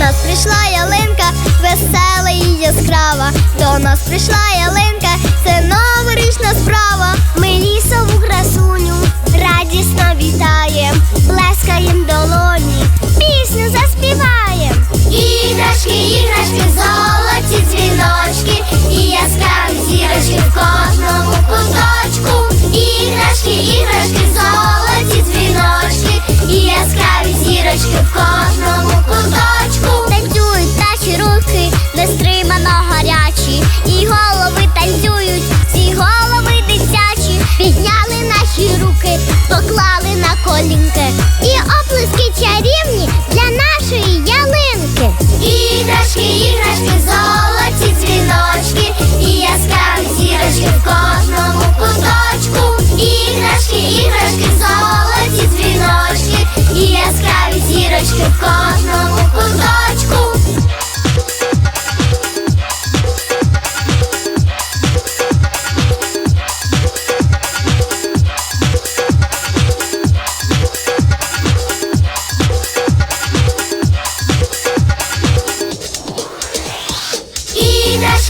нас прийшла ялинка, весела і яскрава. До нас прийшла ялинка, це новорічна справа. Ми лісову красуню радісно вітаєм, плескаєм долоні, пісню заспіваєм. Іграшки, іграшки, золоті дзвіночки, і яскраві зірочки в кожному куточку. Іграшки, іграшки, золоті дзвіночки, і яскраві зірочки в кожному куточку. Нестримано гарячі, і голови танцюють, всі голови дитячі. Підняли наші руки, поклали на колінки. І оплески чарівні для нашої ялинки. Іграшки, іграшки, золоті дзвіночки, і яскраві зірочки в кожному куточку. Іграшки, іграшки, золоті дзвіночки, і яскраві зірочки в кожному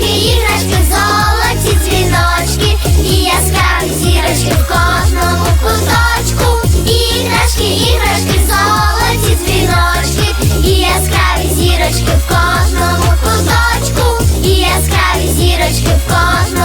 Іграшки, іграшки, золоті дзвіночки, і яскраві зірочки в кожному куточку. Іграшки, іграшки, золоті дзвіночки, і яскраві зірочки в кожному куточку, і яскраві зірочки в кожному